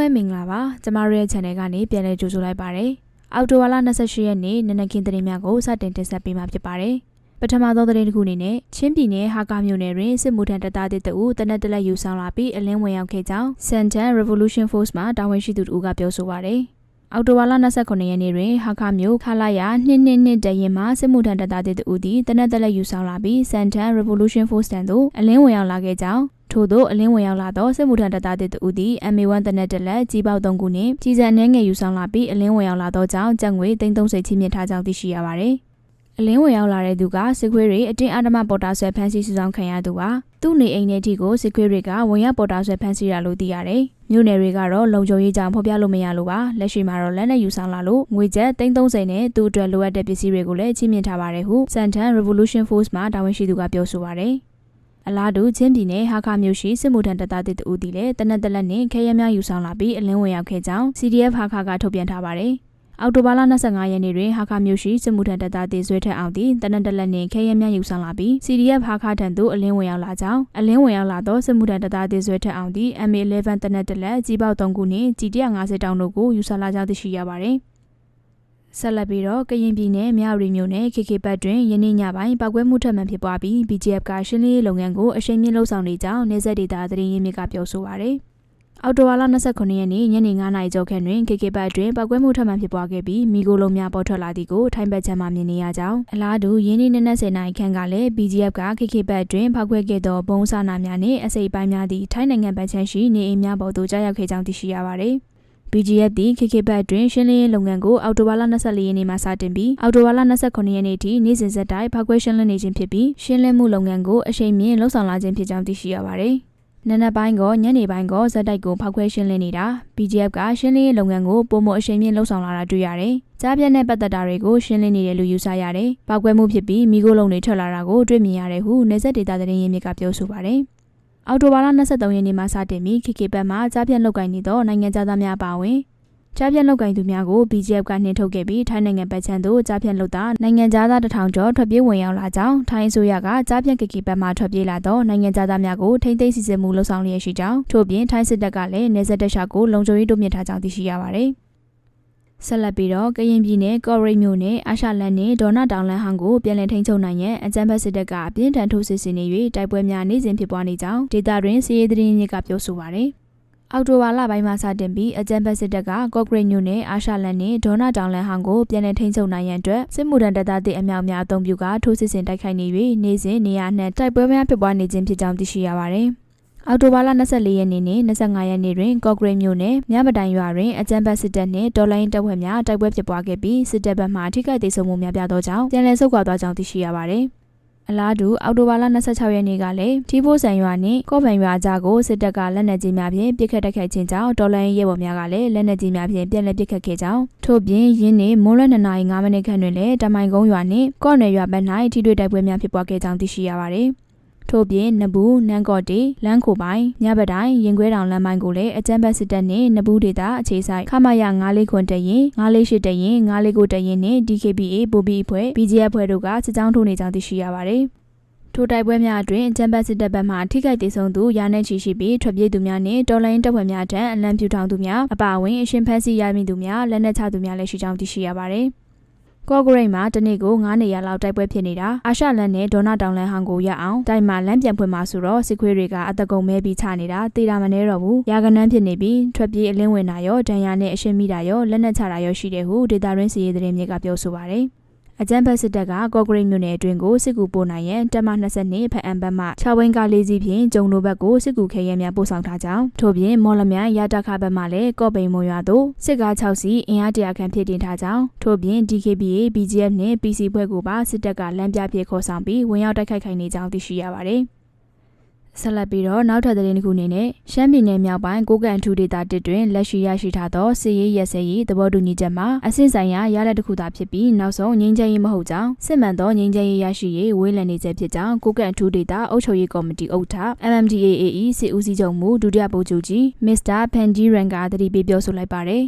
မဲမင်္ဂလာပါကျမတို့ရဲ့ channel ကနေပြန်လည်ကြိုဆိုလိုက်ပါတယ်အောက်တိုဘာလ28ရက်နေ့နနက်ခင်းသတင်းများကိုစတင်တင်ဆက်ပေးမှာဖြစ်ပါတယ်ပထမဆုံးသတင်းတစ်ခုအနေနဲ့ချင်းပြည်နယ်ဟာကာမြို့နယ်တွင်စစ်မှုထမ်းတပ်သားတစ်တူတနက်တလက်ယူဆောင်လာပြီးအလင်းဝင်ရောက်ခဲ့ကြောင်း Santan Revolution Force မှတာဝန်ရှိသူတို့ကပြောဆိုပါတယ် အောက်တိုဘာလ29ရက်နေ့တွင်ဟာခါမြို့ခလာယာနှစ်နှစ်နှစ်တရင်မှစစ်မှုထမ်းတပ်သားတူသည်တနက်တက်လက်ယူဆောင်လာပြီး Santan Revolution Force တန်သို့အလင်းဝင်ရောက်လာခဲ့ကြောင်းထို့သောအလင်းဝင်ရောက်လာသောစစ်မှုထမ်းတပ်သားတူသည် MA1 တနက်တက်လက်ကြီးပေါက်3ခုနှင့်ကြီးစံနှဲငယ်ယူဆောင်လာပြီးအလင်းဝင်ရောက်လာသောကြောင့်ကြက်ငွေ330ချီးမြှင့်ထားကြောင်းသိရှိရပါသည် အလင်းဝင်ရောက်လာတဲ့သူကစစ်ခွေးတွေအတင်းအဓမ္မပေါ်တာဆွဲဖမ်းဆီးစုဆောင်ခံရသူပါသူ့နေအိမ်ထဲထိကိုစစ်ခွေးတွေကဝင်ရောက်ပေါ်တာဆွဲဖမ်းဆီးရလို့သိရတယ်မြို့နယ်တွေကတော့လုံခြုံရေးကြောင့်ဖော်ပြလို့မရလို့ပါလက်ရှိမှာတော့လက်နဲ့ယူဆောင်လာလို့ငွေကျပ်330နဲ့သူ့အတွက်လိုအပ်တဲ့ပစ္စည်းတွေကိုလည်းချီးမြှင့်ထားပါတယ်ဟု Santan Revolution Force မှတာဝန်ရှိသူကပြောဆိုပါတယ်အလားတူချင်းပြည်နယ်ဟာခမြို့ရှိစစ်မှုထမ်းတပ်သားတူတီလည်းတနက်တလက်နဲ့ခဲရများယူဆောင်လာပြီးအလင်းဝင်ရောက်ခဲ့ကြောင်း CDF ဟာခကထုတ်ပြန်ထားပါတယ် အောက်တိုဘာလ25ရက်နေ့တွင်ဟာခမြို့ရှိစစ်မှုထမ်းတပ်သားတေဆွဲထက်အောင်သည့်တနက်တလက်နှင့်ခဲရဲများယူဆောင်လာပြီး CDF ဟာခထံသို့အလင်းဝင်ရောက်လာကြောင်းအလင်းဝင်ရောက်လာသောစစ်မှုထမ်းတပ်သားတေဆွဲထက်အောင်သည့် MA11 တနက်တလက်ကြီးပေါက်3ခုနှင့်ကြီး150 တောင်တို့ကိုယူဆလာကြောင်းသိရှိရပါသည်ဆက်လက်ပြီးတော့ကရင်ပြည်နယ်မြဝတီမြို့နယ် KK ဘတ်တွင်ယနေ့ညပိုင်းပောက်ကွဲမှုထပ်မံဖြစ်ပွားပြီး BGF ကရှင်းလင်းရေးလုပ်ငန်းကိုအရှိန်မြင့်လှုပ်ဆောင်နေကြောင်းနေဆက်ဒေတာသတင်းရင်းမြစ်ကပြောဆိုပါရယ် အော်တိုဝါလာ29ရက်နေ့ညနေ9:00နာရီကျော်ခန့်တွင် KK ဘတ်တွင်ပောက်ကွဲမှုထပ်မံဖြစ်ပွားခဲ့ပြီးမိโกလုံးများပေါ်ထွက်လာသည်ကိုထိုင်းဘက်ချမ်းမှမြင်နေရကြောင်းအလားတူရင်းနှီးနက်နက်10နာရီခန့်ကလည်း BGF က KK ဘတ်တွင်ဖောက်ခွဲခဲ့သောဘုံစာနာများနှင့်အစိပ်ပိုင်းများသည့်ထိုင်းနိုင်ငံဘက်ချမ်းရှိနေအိမ်များပေါ်သို့ကြားရောက်ခဲ့ကြောင်းသိရှိရပါသည် BGF သည် KK ဘတ်တွင်ရှင်းလင်းရေးလုပ်ငန်းကိုအော်တိုဘာလ24ရက်နေ့မှစတင်ပြီးအော်တိုဘာလ29ရက်နေ့ထိနေ့စဉ်ဆက်တိုက်ဖောက်ခွဲရှင်းလင်းနေခြင်းဖြစ်ပြီးရှင်းလင်းမှုလုပ်ငန်းကိုအရှိန်မြင့်လှုပ်ဆောင်လာခြင်းဖြစ်ကြောင်းသိရှိရပါသည်။ နံနက်ပိုင်းကညနေပိုင်းကဇက်တိုက်ကိုဖောက်ခွဲရှင်းလင်းနေတာ BGF ကရှင်းလင်းရေးလုပ်ငန်းကိုပုံမအရှိန်မြင့်လှုပ်ဆောင်လာတာတွေ့ရတယ်။ကြားပြတ်တဲ့ပတ်သက်တာတွေကိုရှင်းလင်းနေတယ်လို့ယူဆရတယ်။ပောက်ကွဲမှုဖြစ်ပြီးမိခိုးလုံးတွေထွက်လာတာကိုတွေ့မြင်ရတယ်ဟုနေဆက်ဒေတာသတင်းရင်းမြစ်ကပြောဆိုပါတယ်။အော်တိုဘာလ23ရက်နေ့မှစတင်ပြီး KK ဘတ်မှာကြားပြတ်လုတ်ကင်နေသောနိုင်ငံသားများပါဝင် ကြားဖြတ်လောက်ကင်သူများကို BGF ကနှင်ထုတ်ခဲ့ပြီးထိုင်းနိုင်ငံပတ်ချမ်းသို့ကြားဖြတ်လုပ်တာနိုင်ငံသားတထောင်ကျော်ထွက်ပြေးဝင်ရောက်လာကြောင်းထိုင်းအစိုးရကကြားဖြတ်ကကီပတ်မှထွက်ပြေးလာသောနိုင်ငံသားများကိုထိမ့်သိမ်းစီစစ်မှုလှုပ်ဆောင်လျက်ရှိကြောင်းထို့ပြင်ထိုင်းစစ်တပ်ကလည်းနေဆက်တက်ရှာကိုလုံခြုံရေးတိုးမြင့်ထားကြောင်းသိရှိရပါတယ်ဆက်လက်ပြီးတော့ကရင်ပြည်နယ်ကော့ရိတ်မြို့နယ်အာရှလန်နယ်ဒေါ်နာတောင်လန်ဟန်ကိုပြန်လည်ထိန်းချုပ်နိုင်ရန်အကြမ်းဖက်စစ်တပ်ကအပြင်းထန်ထိုးစစ်ဆင်နေ၍တိုက်ပွဲများနေ့စဉ်ဖြစ်ပွားနေကြောင်းဒေတာတွင်စီးရဲသတင်းမြစ်ကပြောဆိုပါရယ် အောက်တိုဘာလပိုင်းမှာစတင်ပြီးအကြံဖက်စစ်တပ်ကကော့ဂရိတ်မြို့နယ်အာရှလန်နဲ့ဒေါနာတောင်လန်ဟောင်ကိုပြန်လည်ထိန်းချုပ်နိုင်ရန်အတွက်စစ်မှုထမ်းတပ်သားတွေအမြောက်များအုံပြုကထိုးစစ်ဆင်တိုက်ခိုက်နေ၍နေ့စဉ်နေရာနှင့်တိုက်ပွဲများဖြစ်ပွားနေခြင်းဖြစ်ကြောင်းသိရှိရပါသည်။အောက်တိုဘာလ24ရက်နေ့နဲ့25ရက်နေ့တွင်ကော့ဂရိတ်မြို့နယ်မြမတိုင်ရွာတွင်အကြမ်းဖက်စစ်တပ်နှင့်ဒေါ်လိုင်းတပ်ဖွဲ့များတိုက်ပွဲဖြစ်ပွားခဲ့ပြီးစစ်တပ်ဘက်မှထိခိုက်ဒေဆုံးမှုများပြသောကြောင့်ပြန်လည်ဆုတ်ခွာသွားကြောင်းသိရှိရပါသည်။ အလားတူအော်တိုဘာလ26ရက်နေ့ကလည်းထီးဖိုးဆန်ရွာနှင့်ကော့ဗန်ရွာကြားကိုစစ်တပ်ကလက်နက်ကြီးများဖြင့်ပစ်ခတ်တိုက်ခိုက်ခြင်းကြောင့်တော်လိုင်းရဲဘော်များကလည်းလက်နက်ကြီးများဖြင့်ပြန်လည်ပစ်ခတ်ခဲ့ကြောင်းထို့ပြင်ယင်းနေ့မွန်းလွဲ2နာရီ5မိနစ်ခန့်တွင်လည်းတမိုင်ကုန်းရွာနှင့်ကော့နယ်ရွာဘက်၌ထိတွေ့တိုက်ပွဲများဖြစ်ပွားခဲ့ကြောင်းသိရှိရပါသည် ထို့ပြင်နဘူးနန်းကော့တီလန်းခိုပိုင်ညပတိုင်းရင်ခွဲတောင်လမ်းပိုင်းကိုလည်းအကြမ်းဖက်စစ်တပ်နှင့်နဘူးဒေတာအခြေဆိုင်ခမရ94ခွန်တရင်948တရင်949တရင်နှင့် DKBA ပူပီအဖွဲ့ BGF ဖွဲ့တို့ကစစ်ကြောင်းထိုးနေကြောင်းသိရှိရပါတယ်ထိုတိုက်ပွဲများအတွင်းအကြမ်းဖက်စစ်တပ်ဘက်မှထိခိုက်ဒေဆုံးသူရာနဲ့ချီရှိပြီးထွက်ပြေးသူများနှင့်တော်လိုင်းတပ်ဖွဲ့များထံအလံပြူထောင်သူများအပါအဝင်အရှင်ဖက်စီရမိသူများလက်နက်ချသူများလည်းရှိကြောင်းသိရှိရပါတယ်။ ကော့ဂရိတ်မှာတနေ့ကို9နေရာလောက်တိုက်ပွဲဖြစ်နေတာအာရှလန်နဲ့ဒေါနာတောင်လန်ဟန်ကိုရအောင်တိုင်မှာလမ်းပြန်ဖွင့်မှာဆိုတော့စစ်ခွေးတွေကအတကုံမဲပြီးချနေတာတေတာမနေတော့ဘူးရာကနန်းဖြစ်နေပြီးထွက်ပြေးအလင်းဝင်တာရောဒဏ်ရာနဲ့အရှင်မိတာရောလက်နက်ချတာရောရှိတယ်ဟုဒေတာရင်းစီရေးသတင်းမြေကပြောဆိုပါတယ်။ အကြမ်းဖက်စစ်တပ်ကကော့ဂရိတ်မြို့နယ်အတွင်းကိုစစ်ကူပို့နိုင်ရန်တပ်မ22ဖက်အံဘက်မှ6ဝင်းကားလေးစီးဖြင့်ကျုံလိုဘက်ကိုစစ်ကူခဲရဲများပို့ဆောင်ထားကြောင်းထို့ပြင်မော်လမြိုင်ရတခဘက်မှလည်းကော့ပိန်မွန်ရွာသို့စစ်ကား6စီးအင်အားတရာခန့်ဖြစ်တင်ထားကြောင်းထို့ပြင် DKBA BGF နှင့် PC ဘွဲ့ကိုပါစစ်တပ်ကလမ်းပြပြခေါ်ဆောင်ပြီးဝင်ရောက်တိုက်ခိုက်ခိုင်နေကြောင်းသိရှိရပါတယ်။ ဆက်လက်ပြီးတော့နောက်ထပ်သတင်းတစ်ခုအနေနဲ့ရှမ်းပြည်နယ်မြောက်ပိုင်းကိုကန့်ထူဒေသတစ်တွင်လက်ရှိရရှိထားသောစစ်ရေးရဲစဲရေးသဘောတူညီချက်မှာအဆင့်ဆိုင်ရာရလဒ်တစ်ခုသာဖြစ်ပြီးနောက်ဆုံးငြိမ်းချမ်းရေးမဟုတ်ကြောင်းစစ်မှန်သောငြိမ်းချမ်းရေးရရှိရေးဝေးလံနေချက်ဖြစ်ကြောင်းကိုကန့်ထူဒေသအုပ်ချုပ်ရေးကော်မတီဥက္ကဋ္ဌ MMDAAE စစ်ဦးစီးချုပ်မှုဒုတိယဗိုလ်ချုပ်ကြီးမစ္စတာဖန်ဂျီရန်ကတတိပေးပြောဆိုလိုက်ပါတယ်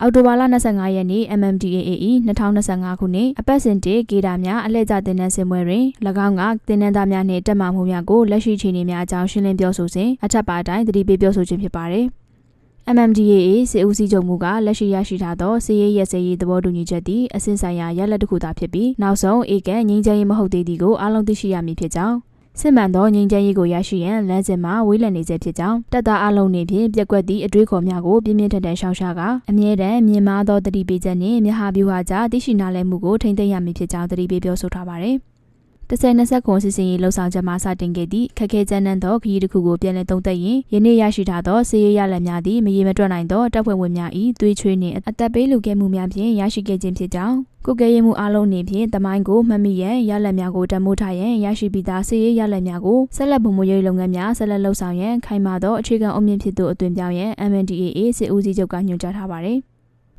အောက်တိုဘာလ25ရက်နေ့ MMDAAE 2025ခုနှစ်အပတ်စဉ်တေဂေတာများအလှည့်ကျတင်နန်းစင်ပွဲတွင်၎င်းကတင်နန်းသားများနှင့်တက်မှမှုများကိုလက်ရှိအခြေအနေများအကြောင်းရှင်းလင်းပြောဆိုစဉ်အထက်ပါတိုင်းသတိပေးပြောဆိုခြင်းဖြစ်ပါတယ်။ MMDAA စစ်ဦးစီးချုပ်မှုကလက်ရှိရရှိထားသောစစ်ရေးရဲစရေးသဘောတူညီချက်သည်အစဉ်ဆိုင်ရာရလဒ်တစ်ခုသာဖြစ်ပြီးနောက်ဆုံးဧကငြိမ်းချမ်းရေးမဟုတ်သေးသည်ကိုအားလုံးသိရှိရမည်ဖြစ်ကြောင်း စစ်မှန်သောငြိမ်းချမ်းရေးကိုရရှိရန်လမ်းစဉ်မှာဝေးလံနေစေဖြစ်ကြောင်းတပ်သားအလုံးနေဖြင့်ပြက်ကွက်သည့်အတွေးခေါ်များကိုပြင်းပြင်းထန်ထန်ရှောင်ရှားကာအမြဲတမ်းမြင်မာသောတတိပေးချက်နှင့်မြဟာဗျူဟာကြားသိရှိနားလည်မှုကိုထိန်းသိမ်းရမည်ဖြစ်ကြောင်းတတိပေးပြောဆိုထားပါသည်တစ်ဆယ် နှစ်ဆက်ခွန်စစ်စင်ရေးလှုပ်ဆောင်ချက်မှစတင်ခဲ့သည့်ခက်ခဲကြမ်းတမ်းသောခရီးတစ်ခုကိုပြန်လည်သုံးသပ်ရင်ယနေ့ရရှိထားသောစီးရဲရလက်များသည့်မရေမတွက်နိုင်သောတပ်ဖွဲ့ဝင်များ၏သွေးချွေးနှင့်အသက်ပေးလူခဲ့မှုများဖြင့်ရရှိခဲ့ခြင်းဖြစ်ကြောင်းကုကဲရေးမှုအလုံးအနေဖြင့်တမိုင်းကိုမှတ်မိရန်ရလက်များကိုတမိုးထားရန်ရရှိပြီးသားစီးရဲရလက်များကိုဆက်လက်ပုံမွေရေးလုပ်ငန်းများဆက်လက်လှုပ်ဆောင်ရန်ခိုင်မာသောအခြေခံအုံမြင့်ဖြစ်သူအသွင်ပြောင်းရန် MNDAA စစ်ဦးစီးချုပ်ကညွှန်ကြားထားပါသည်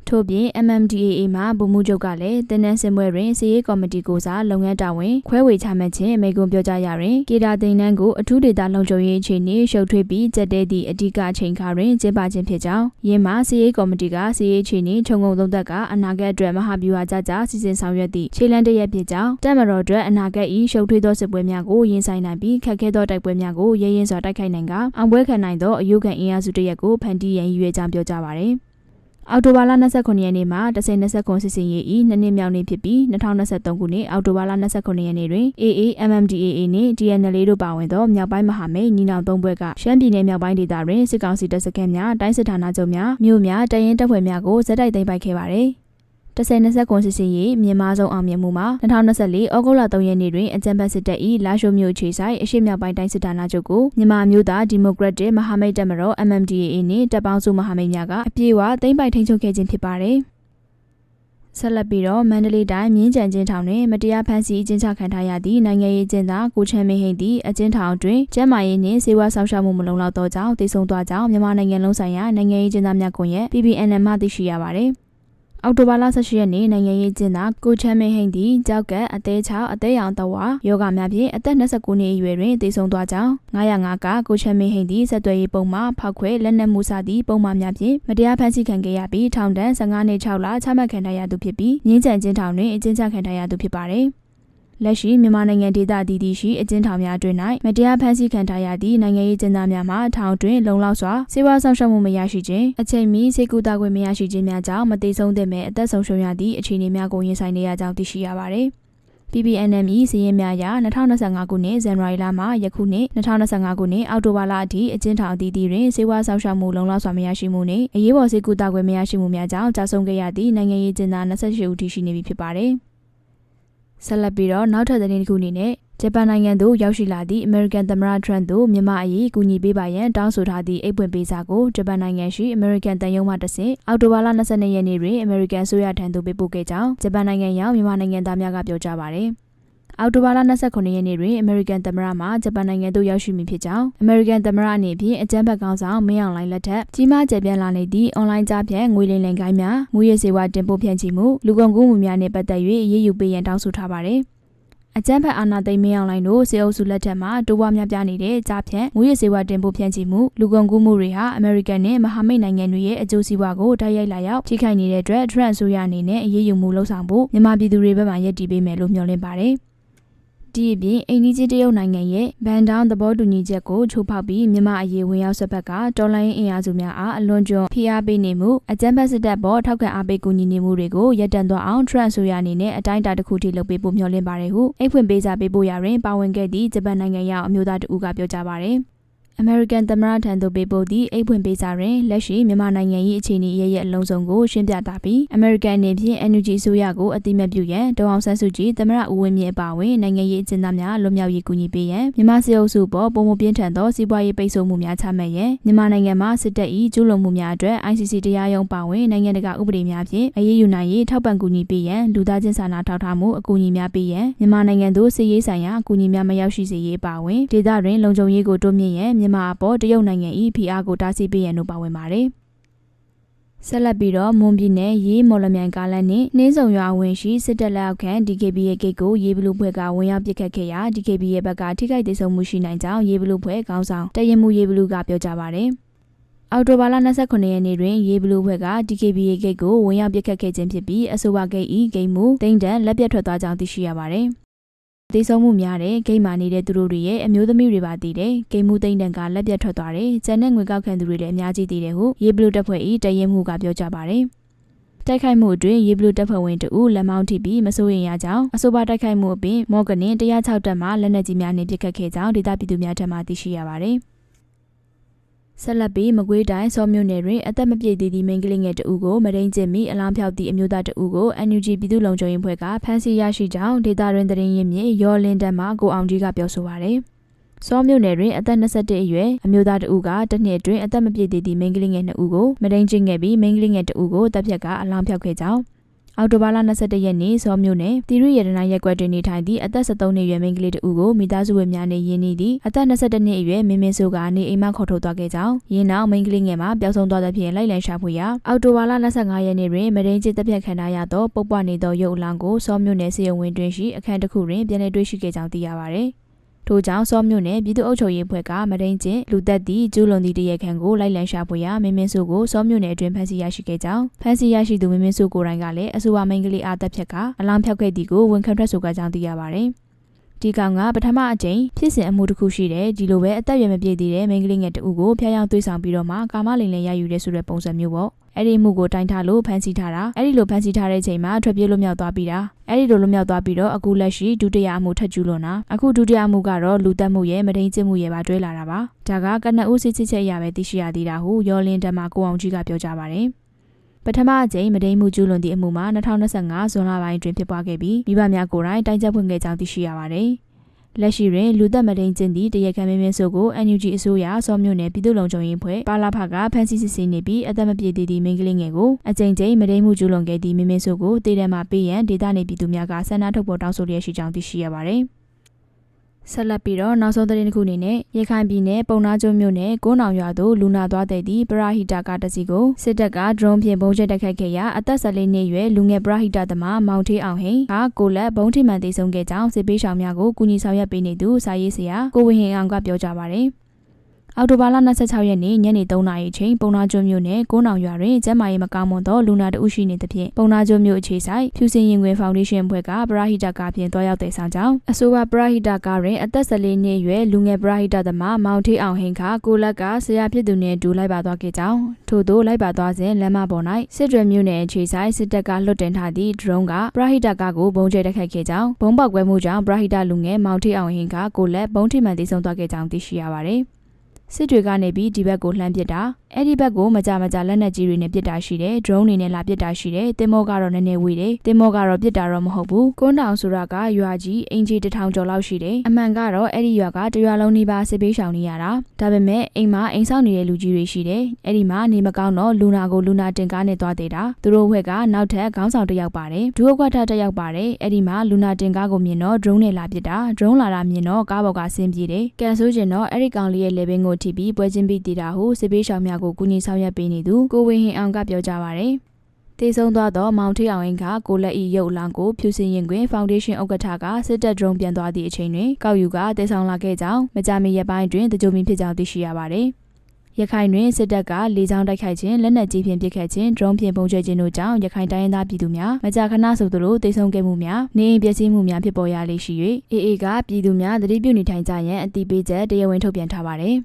ထို့ပြင် MMDAA မှဗိုလ်မှူးချုပ်ကလည်းတင်းနန်းစင်ပွဲတွင်စီရေးကော်မတီကိုစားလုပ်ငန်းတာဝန်ခွဲဝေချမှတ်ခြင်းအမိန့်ကိုပြောကြားရတွင်ကေတာတင်နန်းကိုအထူးဒေသလုံခြုံရေးအခြေအနေရှုပ်ထွေးပြီးကြက်တဲသည့်အဓိကအချိန်ခါတွင်ကျင်းပခြင်းဖြစ်ကြောင်းယင်းမှာစီရေးကော်မတီကစီရေးအခြေအနေခြုံငုံသုံးသပ်ကအနာဂတ်အတွက်မဟာဗျူဟာကြကြစီစဉ်ဆောင်ရွက်သည့်ခြေလန်းတရက်ဖြစ်ကြောင်းတက်မတော်အတွက်အနာဂတ်ဤရှုပ်ထွေးသောစစ်ပွဲများကိုရင်ဆိုင်နိုင်ပြီးခက်ခဲသောတိုက်ပွဲများကိုရဲရင်စွာတိုက်ခိုက်နိုင်ကအောင်ပွဲခံနိုင်သောအယုခံအင်အားစုတရက်ကိုဖန်တီးရန်ရည်ရွယ်ကြောင်းပြောကြားပါသည် အော်တိုဘာလ29ရက်နေ့မှာ1029စစ်စင်ရေးဤနှစ်နှစ်မြောက်နေ့ဖြစ်ပြီး2023ခုနှစ်အောက်တိုဘာလ29ရက်နေ့တွင် AA MMDAA နှင့် DNL တို့ပါဝင်သောမြောက်ပိုင်းမဟာမိတ်ညီနောင်သုံးဘွဲ့ကရှမ်းပြည်နယ်မြောက်ပိုင်းဒေသတွင်စစ်ကောင်စီတပ်စခန်းများတိုင်းစစ်ဌာနချုပ်များမြို့များတရင်တပ်ဖွဲ့များကိုဇက်တိုက်သိမ်းပိုက်ခဲ့ပါသည် 1029စစ်စင်ရေးမြန်မာဆုံးအောင်မြင်မှုမှာ2024ဩဂုတ်လ3ရက်နေ့တွင်အကြံဖတ်စစ်တပ်၏လာရှိုမြို့ခြေဆိုင်အရှိမြောက်ပိုင်းတိုင်းစစ်ဌာနချုပ်ကိုမြန်မာမျိုးသားဒီမိုကရက်တစ်မဟာမိတ်တပ်မတော် MMDAA နှင့်တပ်ပေါင်းစုမဟာမိတ်များကအပြည့်အဝသိမ်းပိုက်ထိန်းချုပ်ခဲ့ခြင်းဖြစ်ပါတယ်ဆက်လက်ပြီးတော့မန္တလေးတိုင်းမြင်းကြံချင်းထောင်တွင်မတရားဖမ်းဆီးအကျဉ်းချခံထားရသည့်နိုင်ငံရေးကျင်းသားကိုချမ်းမင်းဟိန်သည်အကျဉ်းထောင်တွင်ကျန်းမာရေးနှင့်စေဝါဆောင်ရှောက်မှုမလုံလောက်သောကြောင့်တည်ဆုံသွားကြောင်းမြန်မာနိုင်ငံလုံးဆိုင်ရာနိုင်ငံရေးကျင်းသားများကွန်ရက် PPNM မှသိရှိရပါသည် အောက်တိုဘာလ18ရက်နေ့နိုင်ငံရေးကျင်းသားကိုချမ်းမင်းဟိန်သည်ကြောက်ကက်အသေးချောက်အသေးရောင်တဝါယောဂများဖြင့်အသက်29နှစ်အရွယ်တွင်တည်ဆုံသွားကြောင်း905ကကိုချမ်းမင်းဟိန်သည်ဆက်သွယ်ရေးပုံမှဖောက်ခွဲလက်နက်မှုစသည့်ပုံမှန်များဖြင့်မတရားဖမ်းဆီးခံခဲ့ရပြီးထောင်ဒဏ်15နှစ်6လချမှတ်ခံထားရသူဖြစ်ပြီးငင်းကြံကျင်းထောင်တွင်အကျဉ်းချခံထားရသူဖြစ်ပါတယ် လက်ရှိမြန်မာနိုင်ငံဒေသအသီးသီးရှိအကျဉ်းထောင်များအတွင်း၌မတရားဖမ်းဆီးခံထားရသည့်နိုင်ငံရေးကျဉ်းသားများမှထောင်တွင်လုံလောက်စွာစေဝါဆောင်ရှောက်မှုမရရှိခြင်းအချိန်မီစေကူတာခွင့်မရရှိခြင်းများကြောင့်မတိဆုံးသင့်မဲ့အသက်ဆုံးရှုံးရသည့်အခြေအနေများကိုရင်ဆိုင်နေရကြောင်းသိရှိရပါသည် PPNM ၏စီးရင်များအရ2025ခုနှစ်ဇန်နဝါရီလမှယခုနှစ်2025ခုနှစ်အောက်တိုဘာလအထိအကျဉ်းထောင်အသီးသီးတွင်စေဝါဆောင်ရှောက်မှုလုံလောက်စွာမရရှိမှုနှင့်အရေးပေါ်စေကူတာခွင့်မရရှိမှုများကြောင့်ကြာဆုံးခဲ့ရသည့်နိုင်ငံရေးကျဉ်းသား28ဦးထိရှိနေပြီဖြစ်ပါတယ်။ ဆက်လက်ပြီးတော့နောက်ထပ်သတင်းတစ်ခုအနေနဲ့ဂျပန်နိုင်ငံသို့ရောက်ရှိလာသည့်အမေရိကန်သမ္မတထရန့်သို့မြန်မာအရေးကူညီပေးပါရန်တောင်းဆိုထားသည့်အိတ်ပွင့်ပေးစာကိုဂျပန်နိုင်ငံရှိအမေရိကန်တန်ယုံမှတဆင့်အောက်တိုဘာလ22ရက်နေ့တွင်အမေရိကန်ဆိုရထံသို့ပေးပို့ခဲ့ကြောင်းဂျပန်နိုင်ငံရောက်မြန်မာနိုင်ငံသားများကပြောကြားပါရယ် အောက်တိုဘာလ29ရက်နေ့တွင်အမေရိကန်သမ္မတမှဂျပန်နိုင်ငံသို့ရောက်ရှိမည်ဖြစ်ကြောင်းအမေရိကန်သမ္မတအနေဖြင့်အကြမ်းဖက်ကောင်းဆောင်မင်းအောင်လှိုင်လက်ထက်ကြီးမားကျယ်ပြန့်လာနေသည့်အွန်လိုင်းကြားဖြန့်ငွေလိမ်လည်ကိုင်းများမူရစေဝါတင်ပို့ဖြန့်ချီမှုလူကုန်ကူးမှုများနှင့်ပတ်သက်၍အရေးယူပေးရန်တောင်းဆိုထားပါသည်အကြမ်းဖက်အာဏာသိမ်းမင်းအောင်လှိုင်တို့စေအုပ်စုလက်ထက်မှာတိုးပွားများပြားနေတဲ့ကြားဖြန့်ငွေရစေဝါတင်ပို့ဖြန့်ချီမှုလူကုန်ကူးမှုတွေဟာအမေရိကန်နဲ့မဟာမိတ်နိုင်ငံတွေရဲ့အကျိုးစီးပွားကိုတိုက်ရိုက်လာရောက်ထိခိုက်နေတဲ့အတွက်ထရန့်အစိုးရအနေနဲ့အရေးယူမှုလှုံ့ဆော်ဖို့မြန်မာပြည်သူတွေဘက်မှရည်တည်ပေးမယ်လို့မျှော်လင့်ပါတယ်။ ဒီအပြင်အိန္ဒိကြီးတရုတ်နိုင်ငံရဲ့ဘန်ဒေါင်းသဘောတူညီချက်ကိုချိုးဖောက်ပြီးမြန်မာအရေးဝင်ရောက်ဆက်ဘက်ကတော်လိုင်းအင်အားစုများအားအလွန်ကျွံဖိအားပေးနေမှုအကြမ်းဖက်စစ်တပ်ပေါ်ထောက်ခံအားပေးကူညီနေမှုတွေကိုရပ်တန့်သွားအောင်ထရန့်ဆိုရအနေနဲ့အတိုင်းအတာတစ်ခုထိလုပ်ပေးဖို့မျှော်လင့်ပါတယ်ဟုအိတ်ဖွင့်ပေးစာပေးပို့ရတွင်ပါဝင်ခဲ့သည့်ဂျပန်နိုင်ငံရောက်အမျိုးသားတဦးကပြောကြားပါတယ်။ အမေရိကန်သမ္မတထံသို့ပေးပို့သည့်အိတ်ဖွင့်ပေးစာတွင်လက်ရှိမြန်မာနိုင်ငံ၏အခြေအနေရရဲ့အလုံးစုံကိုရှင်းပြတာပြီးအမေရိကန်အနေဖြင့် NUG အစိုးရကိုအတိမတ်ပြုရန်ဒေါအောင်ဆန်းစုကြည်သမ္မတဦးဝင်းမြင့်အပါအဝင်နိုင်ငံရေးအကျဉ်းသားများလွတ်မြောက်ရေးကူညီပေးရန်မြန်မာစစ်အုပ်စုပေါ်ပုံမပြင်းထန်သောစီးပွားရေးပိတ်ဆို့မှုများချမှတ်ရန်မြန်မာနိုင်ငံမှာစစ်တပ်၏ကျူးလွန်မှုများအတွက် ICC တရားရုံးပါဝင်နိုင်ငံတကာဥပဒေများဖြင့်အရေးယူနိုင်ရေးထောက်ပံ့ကူညီပေးရန်လူသားချင်းစာနာထောက်ထားမှုအကူအညီများပေးရန်မြန်မာနိုင်ငံသို့စစ်ရေးဆိုင်ရာအကူအညီများမရောက်ရှိစေရေးပါဝင်ဒေသတွင်လုံခြုံရေးကိုတိုးမြှင့်ရန်မြန်မာအပေါ်တရုတ်နိုင်ငံ၏ဖိအားကိုတားဆီးပေးရန်တို့ပါဝင်ပါတယ်။ဆက်လက်ပြီးတော့မွန်ပြည်နယ်ရေးမော်လမြိုင်ကားလမ်းနှင့်နှင်းစုံရွာဝင်ရှိစစ်တပ်လက်အောက်ခံ DKB ရဲ့ဂိတ်ကိုရေးဘလူးဖွဲ့ကဝင်ရောက်ပစ်ခတ်ခဲ့ရာ DKB ရဲ့ဘက်ကထိခိုက်ဒေဆုံးမှုရှိနိုင်ကြောင်းရေးဘလူးဖွဲ့ခေါင်းဆောင်တရင်မှုရေးဘလူးကပြောကြားပါတယ်။အော်တိုဘာလ29ရက်နေ့တွင်ရေးဘလူးဘွဲက DKB ဂိတ်ကိုဝင်ရောက်ပစ်ခတ်ခဲ့ခြင်းဖြစ်ပြီးအဆိုပါဂိတ်ဤဂိတ်မူတိမ့်တန်လက်ပြတ်ထွက်သွားကြောင်းသိရှိရပါတယ် သေဆုံးမှုများတဲ့ဂိမ်းမှာနေတဲ့သူတို့တွေရဲ့အမျိုးသမီးတွေပါတည်တယ်ဂိမ်းမှုသိမ့်တန်ကလက်ပြတ်ထွက်သွားတယ်ကျန်တဲ့ငွေကောက်ခံသူတွေလည်းအများကြီးတည်တယ်ဟုရေဘလူးတပ်ဖွဲ့၏တရင်မှုကပြောကြပါတယ်တိုက်ခိုက်မှုအတွင်းရေဘလူးတပ်ဖွဲ့ဝင်တဦးလက်မောင်းထိပြီးမစိုးရိမ်ရကြောင်းအဆိုပါတိုက်ခိုက်မှုအပြင်မော့ကနင်106တက်မှလက်နက်ကြီးများနှင့်ပစ်ခတ်ခဲ့ကြောင်းဒေသပြည်သူများထံမှသိရှိရပါတယ် ဆက်လက်ပြီးမကွေးတိုင်းစောမြို့နယ်တွင်အသက်မပြည့်သေးသည့်မိန်းကလေးငယ်တဦးကိုမရင်းကျင်မိအလောင်းဖြောက်သည့်အမျိုးသားတဦးကို NUG ပြည်သူ့လုံခြုံရေးဖွဲ့ကဖမ်းဆီးရရှိကြောင်းဒေသတွင်သတင်းရင်းမြစ်ရော်လင်းတန်မှကိုအောင်ကြီးကပြောဆိုပါရယ်စောမြို့နယ်တွင်အသက်21အရွယ်အမျိုးသားတဦးကတစ်နှစ်အတွင်းအသက်မပြည့်သေးသည့်မိန်းကလေးငယ်2ဦးကိုမရင်းကျင်ခဲ့ပြီးမိန်းကလေးငယ်2ဦးကိုတပ်ဖြတ်ကအလောင်းဖြောက်ခဲ့ကြောင်း အော်တိုဘာလ22ရက်နေ့စောမြို့နယ်တီရိရတနာရက်ကွက်တွင်နေထိုင်သည့်အသက်73နှစ်အရွယ်မိန်းကလေးတဦးကိုမိသားစုဝင်များနဲ့ရင်းနှီးသည့်အသက်22နှစ်အရွယ်မင်းမင်းဆိုကနေအိမ်မှခေါ်ထုတ်သွားခဲ့ကြောင်းရင်းနောက်မိန်းကလေးငယ်မှာပျောက်ဆုံးသွားသဖြင့်လိုက်လံရှာဖွေရာအော်တိုဘာလ25ရက်နေ့တွင်မရင်းကျစ်တပ်ဖြတ်ခံထားရသောပုပ်ပွားနေသောရုပ်အလောင်းကိုစောမြို့နယ်စေယုံဝင်တွင်ရှိအခန်းတစ်ခုတွင်ပြန်လည်တွေ့ရှိခဲ့ကြောင်းသိရပါသည် ထို့ကြောင့်စောမြို့နယ်ပြည်သူ့အုပ်ချုပ်ရေးဖွဲ့ကမရင်းကျင်လူသက်သည့်ကျူးလွန်သည့်တရက်ခန့်ကိုလိုက်လံရှာဖွေရာမင်းမင်းစုကိုစောမြို့နယ်အတွင်းဖမ်းဆီးရရှိခဲ့ကြောင်းဖမ်းဆီးရရှိသူမင်းမင်းစုကိုယ်တိုင်ကလည်းအဆိုပါမိန်းကလေးအားသက်ဖြတ်ကအလောင်းဖြောက်ခဲ့သည်ကိုဝန်ခံထွက်ဆိုကြကြောင်းသိရပါတယ် ဒီကောင်ကပထမအကြိမ်ဖြစ်စဉ်အမှုတစ်ခုရှိတယ်ဒီလိုပဲအသက်အရွယ်မပြည့်သေးတဲ့မိန်းကလေးငယ်တဦးကိုဖျားယောင်းသွေးဆောင်ပြီးတော့မှကာမလိန်လင်ရယူရဲဆိုတဲ့ပုံစံမျိုးပေါ့အဲ့ဒီမှုကိုတိုင်ထားလို့ဖမ်းဆီးထားတာအဲ့ဒီလိုဖမ်းဆီးထားတဲ့ချိန်မှာထွက်ပြေးလွတ်မြောက်သွားပြီးတာအဲ့ဒီလိုလွတ်မြောက်သွားပြီးတော့အခုလက်ရှိဒုတိယအမှုထပ်ကျူးလွန်တာအခုဒုတိယအမှုကတော့လူတက်မှုရဲ့မတိန်ကျင့်မှုရဲ့ပါတွဲလာတာပါဒါကကနဦးစစ်စစ်ချက်အရပဲသိရှိရသေးတာဟုရောလင်းတမကိုအောင်ကြီးကပြောကြပါတယ် ပထမအကြိမ်မဒိန်မှုကျူးလွန်သည့်အမှုမှာ2025ဇွန်လပိုင်းတွင်ဖြစ်ပွားခဲ့ပြီးမိဘများကိုယ်တိုင်တိုင်ချက်ဖွင့်ခဲ့ကြောင်းသိရှိရပါတယ်။လက်ရှိတွင်လူသက်မတိန်ကျင်းသည့်တရခမ်းမင်းမင်းဆိုကို NUG အစိုးရစောမြို့နယ်ပြည်သူ့လုံခြုံရေးဖွဲ့ပါလာဖကဖမ်းဆီးစစ်ဆေးနေပြီးအသက်မပြည့်သေးသည့်မိန်းကလေးငယ်ကိုအကြိမ်ကြိမ်မတိန်မှုကျူးလွန်ခဲ့သည့်မင်းမင်းဆိုကိုတေးထဲမှပေးရန်ဒေသနေပြည်သူများကဆန္ဒထုတ်ပေါ်တောင်းဆိုလျက်ရှိကြောင်းသိရှိရပါသည်။ ဆက်လက်ပြီးတော့နောက်ဆုံးသတင်းတစ်ခုအနေနဲ့ရခိုင်ပြည်နယ်ပုံနာကျွန်းမြို့နယ်ကိုးနောင်ရွာသို့လူနာသွားတဲ့သည့်ပရာဟိတကားတစ်စီးကိုစစ်တပ်ကဒရုန်းဖြင့်ပုံကျက်တက်ခတ်ခဲ့ရာအသက်14နှစ်အရွယ်လူငယ်ပရာဟိတသမားမောင်ထေးအောင်ဟိန်ကကိုလက်ဘုံထိမှန်သိဆုံးခဲ့ကြောင်းစစ်ပေးဆောင်များကိုကူညီဆောင်ရွက်ပေးနေသူစာရေးဆရာကိုဝင်းဟင်အောင်ကပြောကြားပါရယ် အော်တိုဘာလ26ရက်နေ့ညနေ3နာရီအချိန်ပုံနာကျွန်းမြို့နယ်ကိုးနောင်ရွာတွင်ကျမ်းမာရေးမကောင်းမွန်သောလူနာတဦးရှိနေသဖြင့်ပုံနာကျွန်းမြို့အခြေဆိုင်ဖြူစင်ရင်ခွင်ဖောင်ဒေးရှင်းဘွဲကပရာဟိတကာဖြင့်တွားရောက်တဲ့ဆောင်ကြောင်းအဆိုပါပရာဟိတကာတွင်အသက်14နှစ်အရွယ်လူငယ်ပရာဟိတသမားမောင်ထေးအောင်ဟင်ခါကိုလက်ကဆရာဖြစ်သူနှင့်ဒူလိုက်ပါသွားခဲ့ကြောင်းထို့သောလိုက်ပါသွားစဉ်လမ်းမပေါ်၌စစ်တွေမြို့နယ်အခြေဆိုင်စစ်တပ်ကလွတ်တင်ထားသည့်ဒရုန်းကပရာဟိတကာကိုဘုံကျဲတက်ခတ်ခဲ့ကြောင်းဘုံပေါက်ကွဲမှုကြောင့်ပရာဟိတလူငယ်မောင်ထေးအောင်ဟင်ခါကိုလက်ဘုံထိမှန်တည်ဆုံသွားခဲ့ကြောင်းသိရှိရပါသည် စစ်တွေကနေပြီးဒီဘက်ကိုလှမ်းပစ်တာ အဲ့ဒီဘက်ကိုမကြမကြလက်နက်ကြီးတွေနဲ့ပစ်တာရှိတယ် drone တွေနဲ့လာပစ်တာရှိတယ်တင်မောကတော့နည်းနည်းဝေးတယ်တင်မောကတော့ပစ်တာတော့မဟုတ်ဘူးကွန်းတောင်ဆိုတာကရွာကြီးအင်ဂျီတထောင်ကျော်လောက်ရှိတယ်အမှန်ကတော့အဲ့ဒီရွာကတရွာလုံးနေပါစစ်ပေးရှောင်နေရတာဒါပေမဲ့အိမ်မှာအိမ်ဆောက်နေတဲ့လူကြီးတွေရှိတယ်အဲ့ဒီမှာနေမကောင်းတော့လူနာကိုလူနာတင်ကားနဲ့သွားသေးတာသူတို့ဘက်ကနောက်ထပ်ခေါင်းဆောင်တစ်ယောက်ပါတယ်ဒုဥက္ကဋ္ဌတစ်ယောက်ပါတယ်အဲ့ဒီမှာလူနာတင်ကားကိုမြင်တော့ drone နဲ့လာပစ်တာ drone လာတာမြင်တော့ကားပေါ်ကဆင်းပြေးတယ်ကန်ဆိုးကျင်တော့အဲ့ဒီကောင်လေးရဲ့လေဘင်းကိုထိပြီးပွဲချင်းပြီးတည်တာဟုစစ်ပေးရှောင်များကိုကူညီဆောင်ရွက်ပေးနေသူကိုဝင်းဟင်အောင်ကပြောကြပါရယ်တည်ဆုံးသွားသောမောင်ထေးအောင်ရင်ကကိုလက်ဤရုပ်လောင်ကိုဖြူစင်ရင်တွင်ဖောင်ဒေးရှင်းဥက္ကဋ္ဌကစစ်တပ်ဒရုန်းပြန်သွားသည့်အချိန်တွင်ကောက်ယူကတည်ဆောင်လာခဲ့ကြောင်းမကြမီရက်ပိုင်းတွင်တကြိုမီဖြစ်ကြောင်းသိရှိရပါသည်ရခိုင်တွင်စစ်တပ်ကလေကြောင်းတိုက်ခိုက်ခြင်းလက်နက်ကြီးဖြင့်ပစ်ခတ်ခြင်းဒရုန်းဖြင့်ပုံကျဲခြင်းတို့ကြောင့်ရခိုင်တိုင်းရင်းသားပြည်သူများမကြာခဏဆိုသလိုတိတ်ဆုံခဲ့မှုများနေအိမ်ပျက်စီးမှုများဖြစ်ပေါ်ရလေရှိ၍အေအေကပြည်သူများတတိပြုနေထိုင်ကြရန်အတိပေးချက်တရားဝင်ထုတ်ပြန်ထားပါတယ်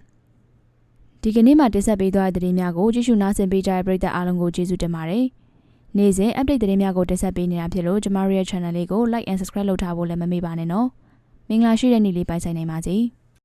ဒီကနေ့မှတင်ဆက်ပေးသွားတဲ့သတင်းများကိုကြည့်ရှုနားဆင်ပေးကြတဲ့ပရိသတ်အားလုံးကိုကျေးဇူးတင်ပါတယ်။နေ့စဉ် update သတင်းများကိုတင်ဆက်ပေးနေတာဖြစ်လို့ကျမတို့ရဲ့ channel လေးကို like and subscribe လုပ်ထားဖို့လည်းမမေ့ပါနဲ့နော်။မင်္ဂလာရှိတဲ့နေ့လေးပိုင်ဆိုင်နိုင်ပါစေ။